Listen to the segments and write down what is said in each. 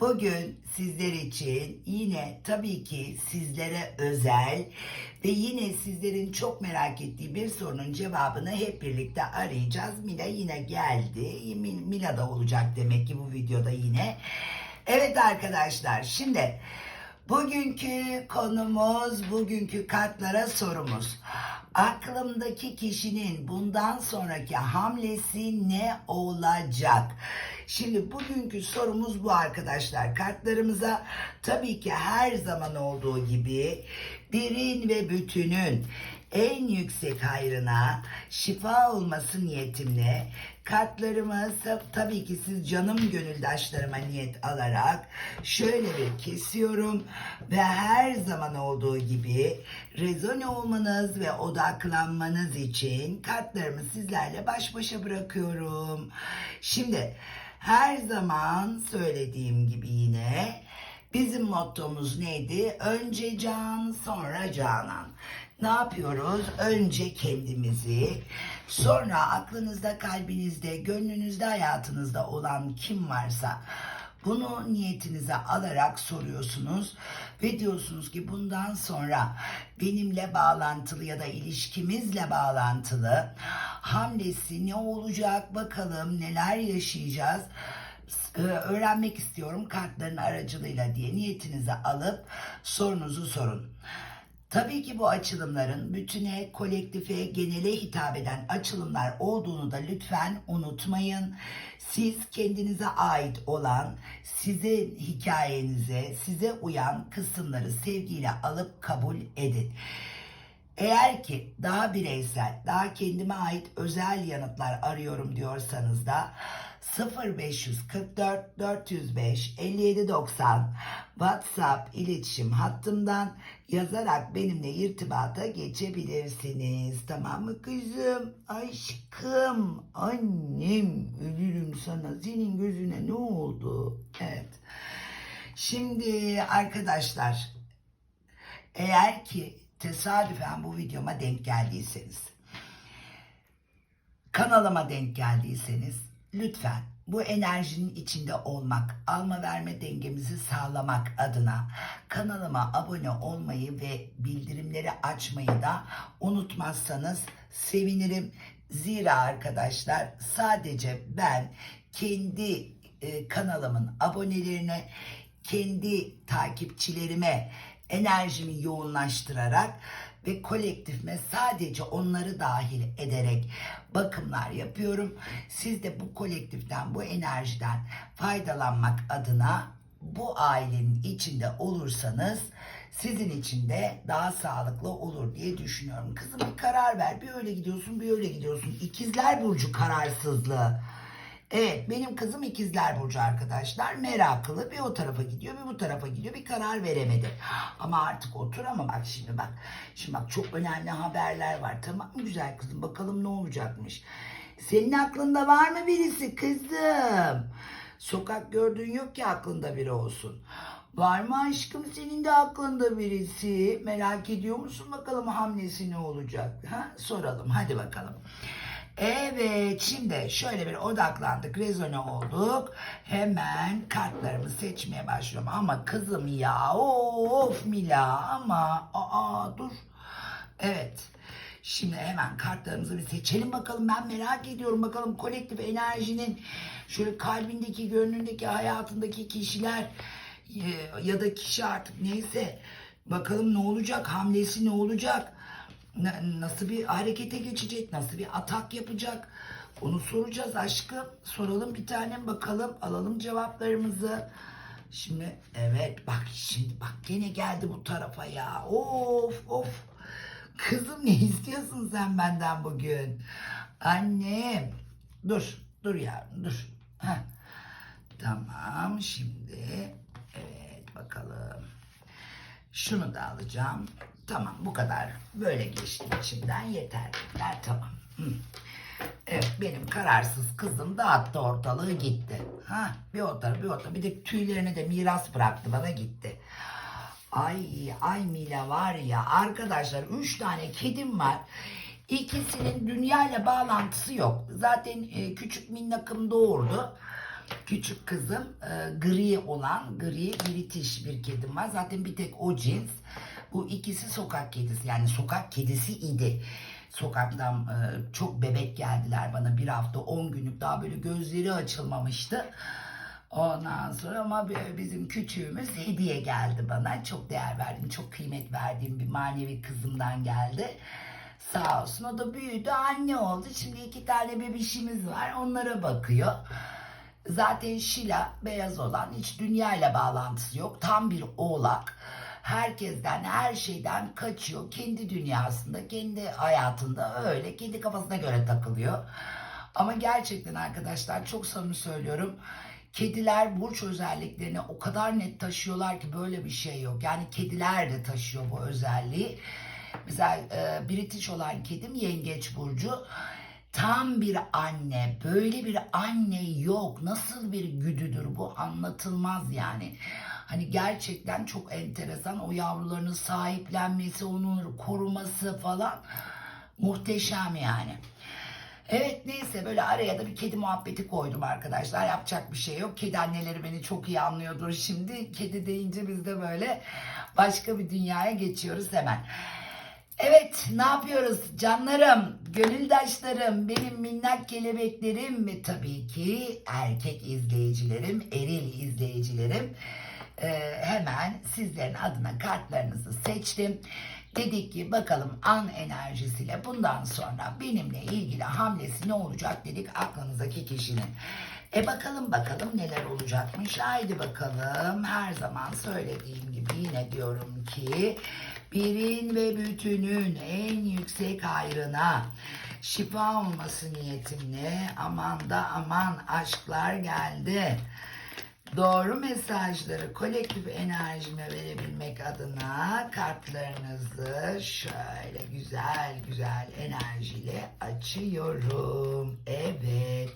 Bugün sizler için yine tabii ki sizlere özel ve yine sizlerin çok merak ettiği bir sorunun cevabını hep birlikte arayacağız. Mila yine geldi. Mil- Mila da olacak demek ki bu videoda yine. Evet arkadaşlar şimdi bugünkü konumuz, bugünkü kartlara sorumuz. Aklımdaki kişinin bundan sonraki hamlesi ne olacak? Şimdi bugünkü sorumuz bu arkadaşlar. Kartlarımıza tabii ki her zaman olduğu gibi birin ve bütünün en yüksek hayrına şifa olması niyetimle kartlarımı tab- tabii ki siz canım gönüldaşlarıma niyet alarak şöyle bir kesiyorum ve her zaman olduğu gibi rezone olmanız ve odaklanmanız için kartlarımı sizlerle baş başa bırakıyorum. Şimdi her zaman söylediğim gibi yine Bizim mottomuz neydi? Önce can, sonra canan. Ne yapıyoruz? Önce kendimizi, sonra aklınızda, kalbinizde, gönlünüzde, hayatınızda olan kim varsa bunu niyetinize alarak soruyorsunuz ve diyorsunuz ki bundan sonra benimle bağlantılı ya da ilişkimizle bağlantılı hamlesi ne olacak bakalım neler yaşayacağız e, öğrenmek istiyorum kartların aracılığıyla diye niyetinizi alıp sorunuzu sorun. Tabii ki bu açılımların bütüne, kolektife, genele hitap eden açılımlar olduğunu da lütfen unutmayın. Siz kendinize ait olan, sizin hikayenize, size uyan kısımları sevgiyle alıp kabul edin. Eğer ki daha bireysel, daha kendime ait özel yanıtlar arıyorum diyorsanız da 0544 405 5790 WhatsApp iletişim hattımdan yazarak benimle irtibata geçebilirsiniz. Tamam mı kızım? Aşkım, annem, ölürüm sana. Senin gözüne ne oldu? Evet. Şimdi arkadaşlar eğer ki tesadüfen bu videoma denk geldiyseniz, kanalıma denk geldiyseniz lütfen bu enerjinin içinde olmak, alma verme dengemizi sağlamak adına kanalıma abone olmayı ve bildirimleri açmayı da unutmazsanız sevinirim. Zira arkadaşlar sadece ben kendi e, kanalımın abonelerine, kendi takipçilerime enerjimi yoğunlaştırarak ve kolektifime sadece onları dahil ederek bakımlar yapıyorum. Siz de bu kolektiften, bu enerjiden faydalanmak adına bu ailenin içinde olursanız sizin için de daha sağlıklı olur diye düşünüyorum. Kızım bir karar ver. Bir öyle gidiyorsun, bir öyle gidiyorsun. İkizler Burcu kararsızlığı. Evet benim kızım ikizler burcu arkadaşlar. Meraklı bir o tarafa gidiyor bir bu tarafa gidiyor bir karar veremedi. Ama artık otur ama bak şimdi bak. Şimdi bak çok önemli haberler var. Tamam mı güzel kızım bakalım ne olacakmış. Senin aklında var mı birisi kızım? Sokak gördüğün yok ki aklında biri olsun. Var mı aşkım senin de aklında birisi? Merak ediyor musun bakalım hamlesi ne olacak? Ha? Soralım hadi bakalım. Evet şimdi şöyle bir odaklandık rezone olduk. Hemen kartlarımı seçmeye başlıyorum. Ama kızım ya of Mila ama aa dur. Evet şimdi hemen kartlarımızı bir seçelim bakalım. Ben merak ediyorum bakalım kolektif enerjinin şöyle kalbindeki gönlündeki hayatındaki kişiler e, ya da kişi artık neyse bakalım ne olacak hamlesi ne olacak nasıl bir harekete geçecek, nasıl bir atak yapacak onu soracağız aşkım. Soralım bir tanem bakalım, alalım cevaplarımızı. Şimdi evet bak şimdi bak gene geldi bu tarafa ya. Of of. Kızım ne istiyorsun sen benden bugün? Annem. Dur, dur yavrum dur. Heh. Tamam şimdi. Evet bakalım. Şunu da alacağım. Tamam bu kadar. Böyle geçti içimden yeter. yeter tamam. Hı. Evet benim kararsız kızım dağıttı ortalığı gitti. Ha bir o tarafa bir o tarafa. Bir de tüylerini de miras bıraktı bana gitti. Ay ay Mila var ya arkadaşlar üç tane kedim var. İkisinin dünyayla bağlantısı yok. Zaten e, küçük minnakım doğurdu. Küçük kızım e, gri olan gri British bir kedim var. Zaten bir tek o cins. Bu ikisi sokak kedisi yani sokak kedisi idi. Sokaktan e, çok bebek geldiler bana bir hafta 10 günlük daha böyle gözleri açılmamıştı. Ondan sonra ama bi- bizim küçüğümüz hediye geldi bana. Çok değer verdim, çok kıymet verdiğim bir manevi kızımdan geldi. Sağ olsun o da büyüdü, anne oldu. Şimdi iki tane bebişimiz var, onlara bakıyor. Zaten Şila beyaz olan hiç dünyayla bağlantısı yok. Tam bir oğlak. Herkesten, her şeyden kaçıyor. Kendi dünyasında, kendi hayatında öyle, kendi kafasına göre takılıyor. Ama gerçekten arkadaşlar çok samimi söylüyorum. Kediler burç özelliklerini o kadar net taşıyorlar ki böyle bir şey yok. Yani kediler de taşıyor bu özelliği. Mesela e, British olan kedim Yengeç Burcu. Tam bir anne. Böyle bir anne yok. Nasıl bir güdüdür bu anlatılmaz yani. Hani gerçekten çok enteresan. O yavrularını sahiplenmesi, onu koruması falan muhteşem yani. Evet neyse böyle araya da bir kedi muhabbeti koydum arkadaşlar. Yapacak bir şey yok. Kedi anneleri beni çok iyi anlıyordur şimdi. Kedi deyince biz de böyle başka bir dünyaya geçiyoruz hemen. Evet ne yapıyoruz canlarım, gönüldaşlarım, benim minnak kelebeklerim ve tabii ki erkek izleyicilerim, eril izleyicilerim. Ee, hemen sizlerin adına kartlarınızı seçtim. Dedik ki bakalım an enerjisiyle bundan sonra benimle ilgili hamlesi ne olacak dedik aklınızdaki kişinin. E bakalım bakalım neler olacakmış. Haydi bakalım her zaman söylediğim gibi yine diyorum ki birin ve bütünün en yüksek hayrına şifa olması niyetimle aman da aman aşklar geldi. Doğru mesajları kolektif enerjime verebilmek adına kartlarınızı şöyle güzel güzel enerjiyle açıyorum. Evet.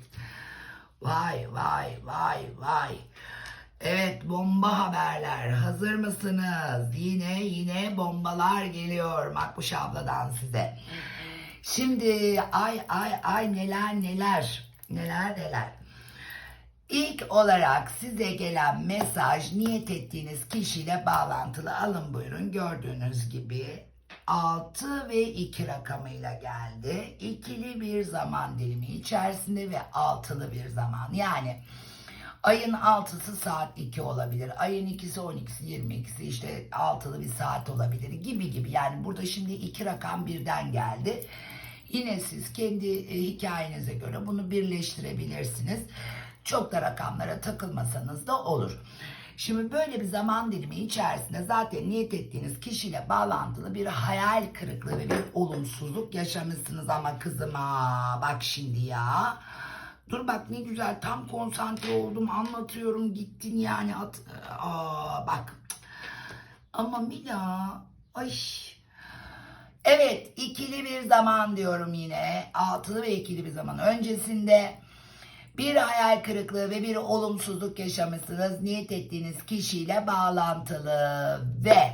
Vay vay vay vay. Evet bomba haberler. Hazır mısınız? Yine yine bombalar geliyor Makbuş abladan size. Şimdi ay ay ay neler neler neler neler. İlk olarak size gelen mesaj niyet ettiğiniz kişiyle bağlantılı. Alın buyurun gördüğünüz gibi 6 ve 2 rakamıyla geldi. İkili bir zaman dilimi içerisinde ve altılı bir zaman. Yani ayın 6'sı saat 2 olabilir. Ayın 2'si 12'si 22'si işte altılı bir saat olabilir gibi gibi. Yani burada şimdi iki rakam birden geldi. Yine siz kendi e, hikayenize göre bunu birleştirebilirsiniz. Çok da rakamlara takılmasanız da olur. Şimdi böyle bir zaman dilimi içerisinde zaten niyet ettiğiniz kişiyle bağlantılı bir hayal kırıklığı ve bir olumsuzluk yaşamışsınız ama kızıma bak şimdi ya. Dur bak ne güzel tam konsantre oldum anlatıyorum gittin yani at, aa, bak. Ama Mila ay Evet ikili bir zaman diyorum yine. Altılı ve ikili bir zaman. Öncesinde bir hayal kırıklığı ve bir olumsuzluk yaşamışsınız. Niyet ettiğiniz kişiyle bağlantılı ve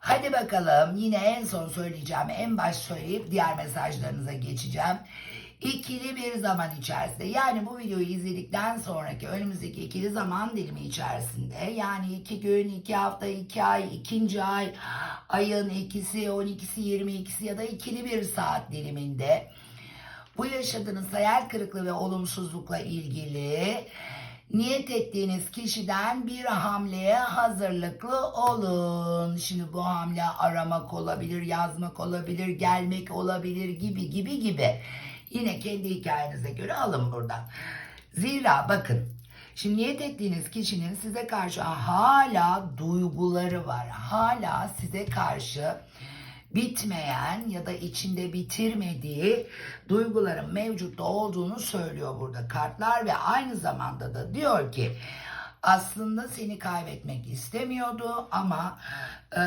hadi bakalım yine en son söyleyeceğim en baş söyleyip diğer mesajlarınıza geçeceğim. İkili bir zaman içerisinde yani bu videoyu izledikten sonraki önümüzdeki ikili zaman dilimi içerisinde yani iki gün, iki hafta, iki ay, ikinci ay, ayın ikisi, on ikisi, yirmi ikisi ya da ikili bir saat diliminde bu yaşadığınız hayal kırıklığı ve olumsuzlukla ilgili niyet ettiğiniz kişiden bir hamleye hazırlıklı olun. Şimdi bu hamle aramak olabilir, yazmak olabilir, gelmek olabilir gibi gibi gibi. Yine kendi hikayenize göre alın buradan. Zira bakın Şimdi niyet ettiğiniz kişinin size karşı hala duyguları var. Hala size karşı bitmeyen ya da içinde bitirmediği duyguların mevcutta olduğunu söylüyor burada kartlar ve aynı zamanda da diyor ki aslında seni kaybetmek istemiyordu ama e,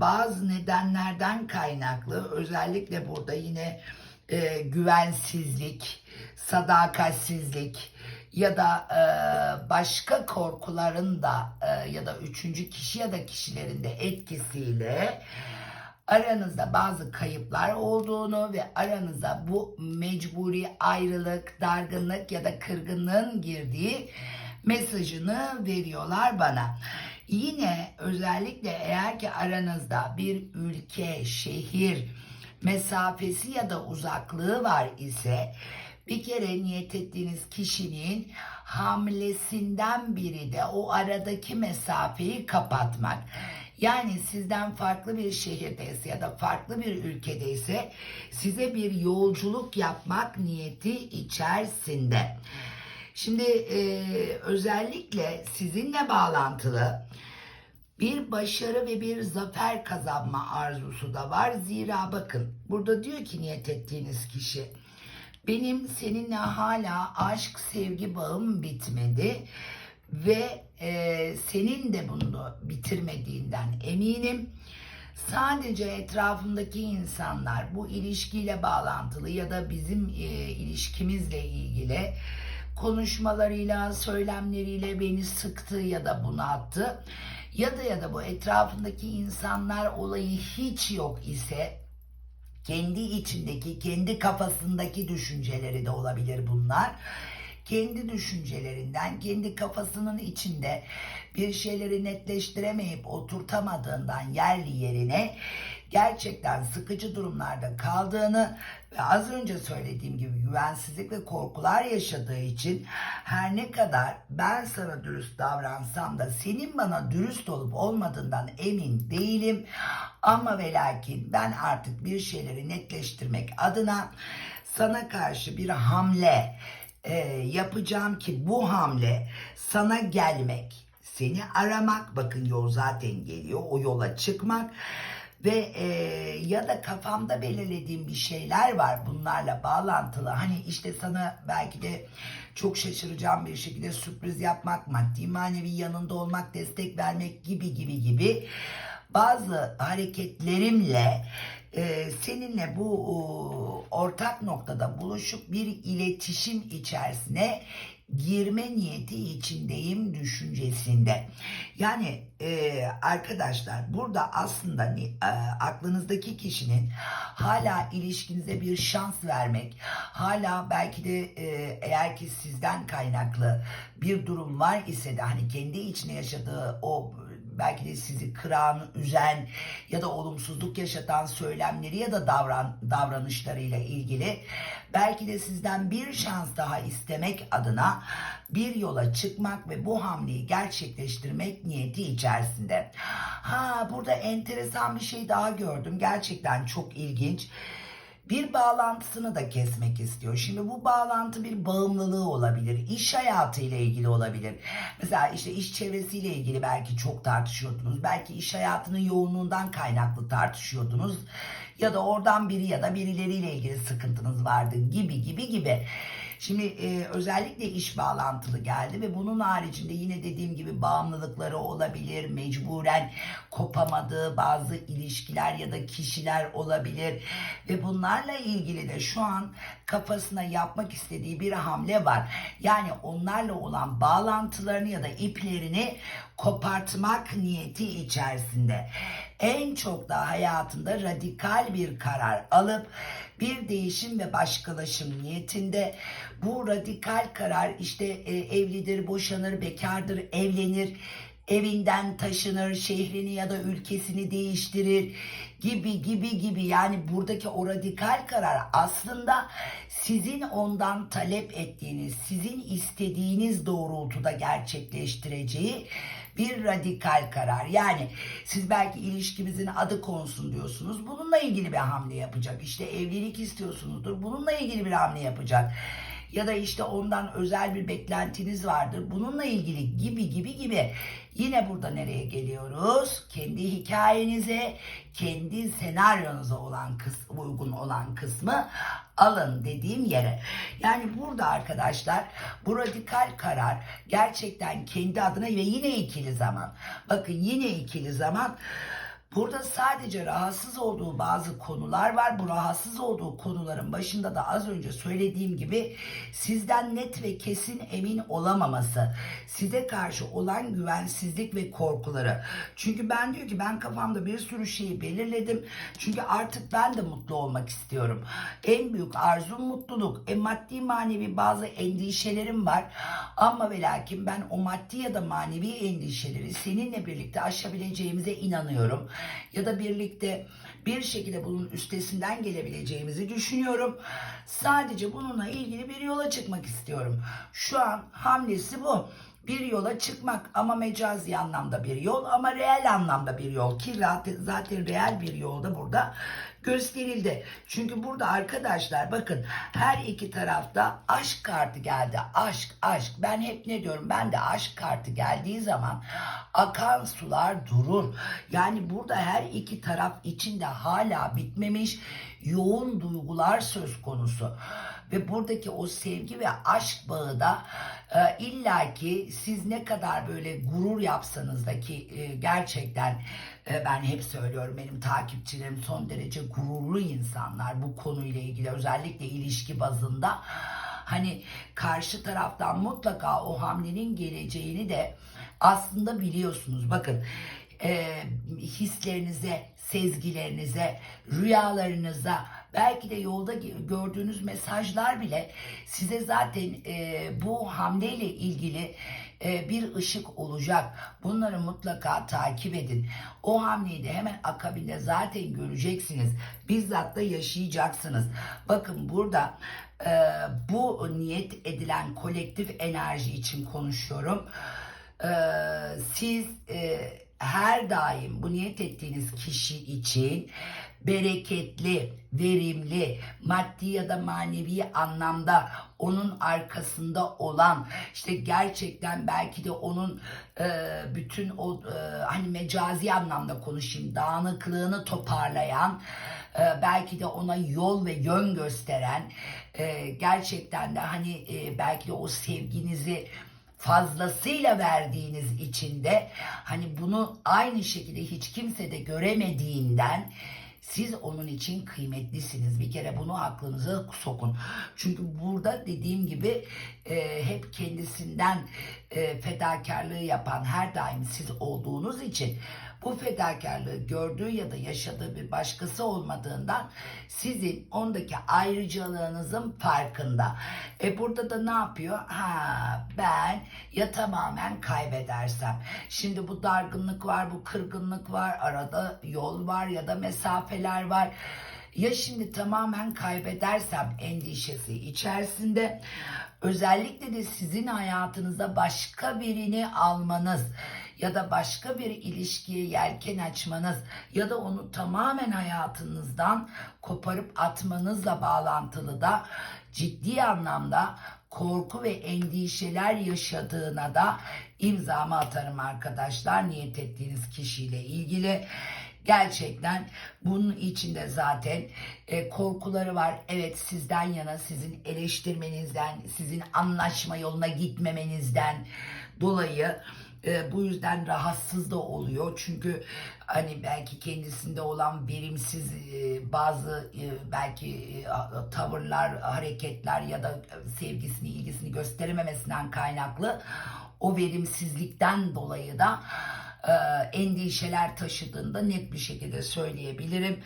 bazı nedenlerden kaynaklı özellikle burada yine e, güvensizlik, sadakatsizlik ya da e, başka korkuların da e, ya da üçüncü kişi ya da kişilerin de etkisiyle aranızda bazı kayıplar olduğunu ve aranıza bu mecburi ayrılık, dargınlık ya da kırgınlığın girdiği mesajını veriyorlar bana. Yine özellikle eğer ki aranızda bir ülke, şehir, mesafesi ya da uzaklığı var ise bir kere niyet ettiğiniz kişinin hamlesinden biri de o aradaki mesafeyi kapatmak. Yani sizden farklı bir şehirdeyse ya da farklı bir ülkedeyse size bir yolculuk yapmak niyeti içerisinde. Şimdi e, özellikle sizinle bağlantılı bir başarı ve bir zafer kazanma arzusu da var. Zira bakın burada diyor ki niyet ettiğiniz kişi benim seninle hala aşk sevgi bağım bitmedi ve e, senin de bunu bitirmediğinden eminim. Sadece etrafımdaki insanlar bu ilişkiyle bağlantılı ya da bizim e, ilişkimizle ilgili konuşmalarıyla, söylemleriyle beni sıktı ya da bunalttı. Ya da ya da bu etrafındaki insanlar olayı hiç yok ise kendi içindeki, kendi kafasındaki düşünceleri de olabilir bunlar. Kendi düşüncelerinden, kendi kafasının içinde bir şeyleri netleştiremeyip oturtamadığından yerli yerine gerçekten sıkıcı durumlarda kaldığını ve az önce söylediğim gibi güvensizlik ve korkular yaşadığı için her ne kadar ben sana dürüst davransam da senin bana dürüst olup olmadığından emin değilim. Ama ve lakin ben artık bir şeyleri netleştirmek adına sana karşı bir hamle e, yapacağım ki bu hamle sana gelmek, seni aramak, bakın yol zaten geliyor, o yola çıkmak ve e, ya da kafamda belirlediğim bir şeyler var bunlarla bağlantılı. Hani işte sana belki de çok şaşıracağım bir şekilde sürpriz yapmak, maddi manevi yanında olmak, destek vermek gibi gibi gibi bazı hareketlerimle e, seninle bu o, ortak noktada buluşup bir iletişim içerisine girme niyeti içindeyim düşüncesinde. Yani e, arkadaşlar burada aslında e, aklınızdaki kişinin hala ilişkinize bir şans vermek, hala belki de e, eğer ki sizden kaynaklı bir durum var ise de hani kendi içine yaşadığı o belki de sizi kıran, üzen ya da olumsuzluk yaşatan söylemleri ya da davran davranışlarıyla ilgili belki de sizden bir şans daha istemek adına bir yola çıkmak ve bu hamleyi gerçekleştirmek niyeti içerisinde. Ha burada enteresan bir şey daha gördüm. Gerçekten çok ilginç bir bağlantısını da kesmek istiyor. Şimdi bu bağlantı bir bağımlılığı olabilir. iş hayatı ile ilgili olabilir. Mesela işte iş çevresiyle ilgili belki çok tartışıyordunuz. Belki iş hayatının yoğunluğundan kaynaklı tartışıyordunuz. Ya da oradan biri ya da birileriyle ilgili sıkıntınız vardı gibi gibi gibi. Şimdi e, özellikle iş bağlantılı geldi ve bunun haricinde yine dediğim gibi bağımlılıkları olabilir, mecburen kopamadığı bazı ilişkiler ya da kişiler olabilir ve bunlarla ilgili de şu an kafasına yapmak istediği bir hamle var. Yani onlarla olan bağlantılarını ya da iplerini kopartmak niyeti içerisinde en çok da hayatında radikal bir karar alıp bir değişim ve başkalaşım niyetinde. Bu radikal karar işte e, evlidir, boşanır, bekardır, evlenir, evinden taşınır, şehrini ya da ülkesini değiştirir gibi gibi gibi. Yani buradaki o radikal karar aslında sizin ondan talep ettiğiniz, sizin istediğiniz doğrultuda gerçekleştireceği bir radikal karar. Yani siz belki ilişkimizin adı konsun diyorsunuz. Bununla ilgili bir hamle yapacak. İşte evlilik istiyorsunuzdur. Bununla ilgili bir hamle yapacak ya da işte ondan özel bir beklentiniz vardır. Bununla ilgili gibi gibi gibi. Yine burada nereye geliyoruz? Kendi hikayenize, kendi senaryonuza olan kısmı, uygun olan kısmı alın dediğim yere. Yani burada arkadaşlar bu radikal karar gerçekten kendi adına ve yine ikili zaman. Bakın yine ikili zaman Burada sadece rahatsız olduğu bazı konular var. Bu rahatsız olduğu konuların başında da az önce söylediğim gibi sizden net ve kesin emin olamaması, size karşı olan güvensizlik ve korkuları. Çünkü ben diyor ki ben kafamda bir sürü şeyi belirledim. Çünkü artık ben de mutlu olmak istiyorum. En büyük arzum mutluluk. E, maddi manevi bazı endişelerim var. Ama ve lakin ben o maddi ya da manevi endişeleri seninle birlikte aşabileceğimize inanıyorum. Ya da birlikte bir şekilde bunun üstesinden gelebileceğimizi düşünüyorum. Sadece bununla ilgili bir yola çıkmak istiyorum. Şu an hamlesi bu bir yola çıkmak ama mecazi anlamda bir yol ama reel anlamda bir yol ki zaten, zaten reel bir yolda burada gösterildi. Çünkü burada arkadaşlar bakın her iki tarafta aşk kartı geldi. Aşk, aşk. Ben hep ne diyorum? Ben de aşk kartı geldiği zaman akan sular durur. Yani burada her iki taraf içinde hala bitmemiş yoğun duygular söz konusu. Ve buradaki o sevgi ve aşk bağı da e, illaki siz ne kadar böyle gurur yapsanız da ki e, gerçekten e, ben hep söylüyorum benim takipçilerim son derece gururlu insanlar bu konuyla ilgili özellikle ilişki bazında hani karşı taraftan mutlaka o hamlenin geleceğini de aslında biliyorsunuz bakın e, hislerinize, sezgilerinize, rüyalarınıza, belki de yolda gördüğünüz mesajlar bile size zaten e, bu hamleyle ilgili e, bir ışık olacak. Bunları mutlaka takip edin. O hamleyi de hemen akabinde zaten göreceksiniz. Bizzat da yaşayacaksınız. Bakın burada e, bu niyet edilen kolektif enerji için konuşuyorum. E, siz e, her daim bu niyet ettiğiniz kişi için bereketli, verimli, maddi ya da manevi anlamda onun arkasında olan işte gerçekten belki de onun e, bütün o e, hani mecazi anlamda konuşayım dağınıklığını toparlayan e, belki de ona yol ve yön gösteren e, gerçekten de hani e, belki de o sevginizi fazlasıyla verdiğiniz için de hani bunu aynı şekilde hiç kimse de göremediğinden siz onun için kıymetlisiniz. Bir kere bunu aklınıza sokun. Çünkü burada dediğim gibi e, hep kendisinden e, fedakarlığı yapan her daim siz olduğunuz için bu fedakarlığı gördüğü ya da yaşadığı bir başkası olmadığından sizin ondaki ayrıcalığınızın farkında. E burada da ne yapıyor? Ha ben ya tamamen kaybedersem. Şimdi bu dargınlık var, bu kırgınlık var, arada yol var ya da mesafeler var. Ya şimdi tamamen kaybedersem endişesi içerisinde özellikle de sizin hayatınıza başka birini almanız ya da başka bir ilişkiye yelken açmanız ya da onu tamamen hayatınızdan koparıp atmanızla bağlantılı da ciddi anlamda korku ve endişeler yaşadığına da imzamı atarım arkadaşlar niyet ettiğiniz kişiyle ilgili. Gerçekten bunun içinde zaten e, korkuları var. Evet sizden yana sizin eleştirmenizden, sizin anlaşma yoluna gitmemenizden dolayı e, bu yüzden rahatsız da oluyor. Çünkü hani belki kendisinde olan verimsiz e, bazı e, belki e, tavırlar, hareketler ya da sevgisini, ilgisini gösterememesinden kaynaklı o verimsizlikten dolayı da endişeler taşıdığında net bir şekilde söyleyebilirim.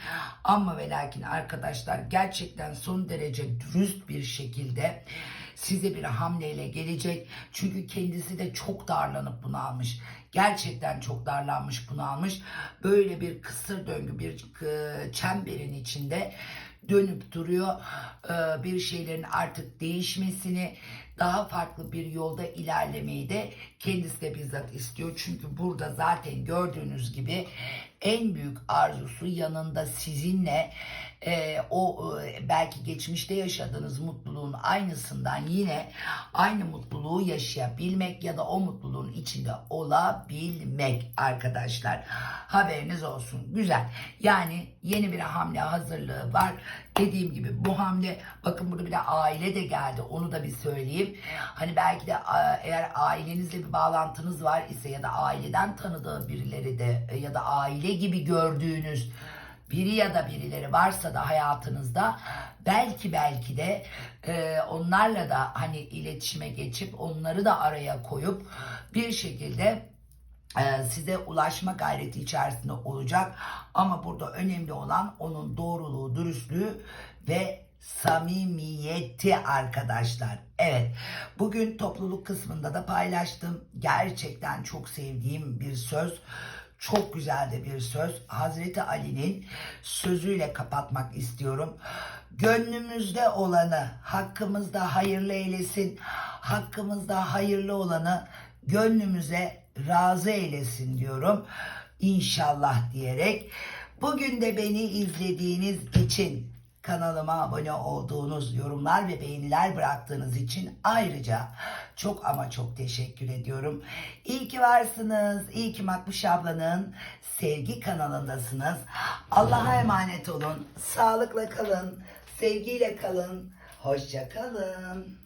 Ama ve lakin arkadaşlar gerçekten son derece dürüst bir şekilde size bir hamleyle gelecek. Çünkü kendisi de çok darlanıp bunu almış. Gerçekten çok darlanmış bunu almış. Böyle bir kısır döngü, bir e, çemberin içinde dönüp duruyor. E, bir şeylerin artık değişmesini, daha farklı bir yolda ilerlemeyi de kendisi de bizzat istiyor. Çünkü burada zaten gördüğünüz gibi en büyük arzusu yanında sizinle e, o e, belki geçmişte yaşadığınız mutluluğun aynısından yine aynı mutluluğu yaşayabilmek ya da o mutluluğun içinde olabilmek arkadaşlar. Haberiniz olsun. Güzel. Yani yeni bir hamle hazırlığı var. Dediğim gibi bu hamle bakın burada bir de aile de geldi. Onu da bir söyleyeyim. Hani belki de eğer ailenizle bir bağlantınız var ise ya da aileden tanıdığı birileri de ya da aile gibi gördüğünüz biri ya da birileri varsa da hayatınızda belki belki de e, onlarla da hani iletişime geçip onları da araya koyup bir şekilde e, size ulaşma gayreti içerisinde olacak. Ama burada önemli olan onun doğruluğu, dürüstlüğü ve samimiyeti arkadaşlar. Evet, bugün topluluk kısmında da paylaştım. Gerçekten çok sevdiğim bir söz. Çok güzel de bir söz. Hazreti Ali'nin sözüyle kapatmak istiyorum. Gönlümüzde olanı hakkımızda hayırlı eylesin. Hakkımızda hayırlı olanı gönlümüze razı eylesin diyorum. İnşallah diyerek. Bugün de beni izlediğiniz için kanalıma abone olduğunuz yorumlar ve beğeniler bıraktığınız için ayrıca çok ama çok teşekkür ediyorum. İyi ki varsınız. İyi ki Makbuş ablanın sevgi kanalındasınız. Allah'a emanet olun. Sağlıkla kalın. Sevgiyle kalın. Hoşça kalın.